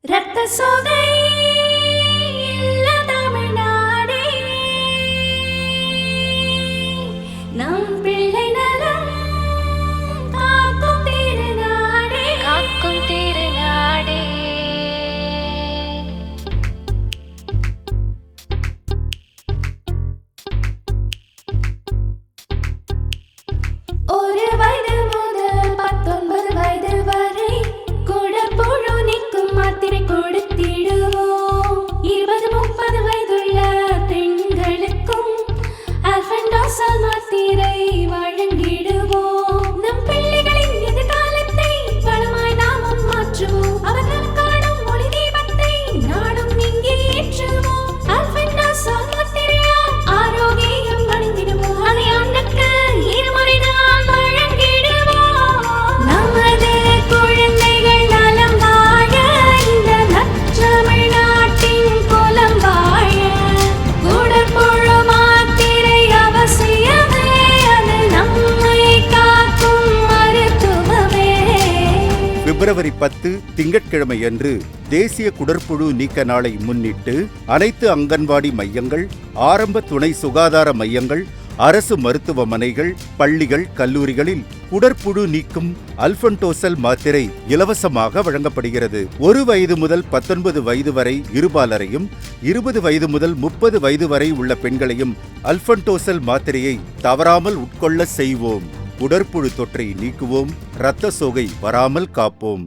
ரத்த சோகை தமிழ்நாடே. நம் பிப்ரவரி பத்து திங்கட்கிழமை அன்று தேசிய குடற்புழு நீக்க நாளை முன்னிட்டு அனைத்து அங்கன்வாடி மையங்கள் ஆரம்ப துணை சுகாதார மையங்கள் அரசு மருத்துவமனைகள் பள்ளிகள் கல்லூரிகளில் குடற்புழு நீக்கும் அல்பன்டோசல் மாத்திரை இலவசமாக வழங்கப்படுகிறது. ஒரு வயது முதல் பத்தொன்பது வயது வரை இருபாலரையும் இருபது வயது முதல் முப்பது வயது வரை உள்ள பெண்களையும் அல்பன்டோசல் மாத்திரையை தவறாமல் உட்கொள்ள செய்வோம். உடற்புழு தொற்றை நீக்குவோம் இரத்த சோகை வராமல் காப்போம்.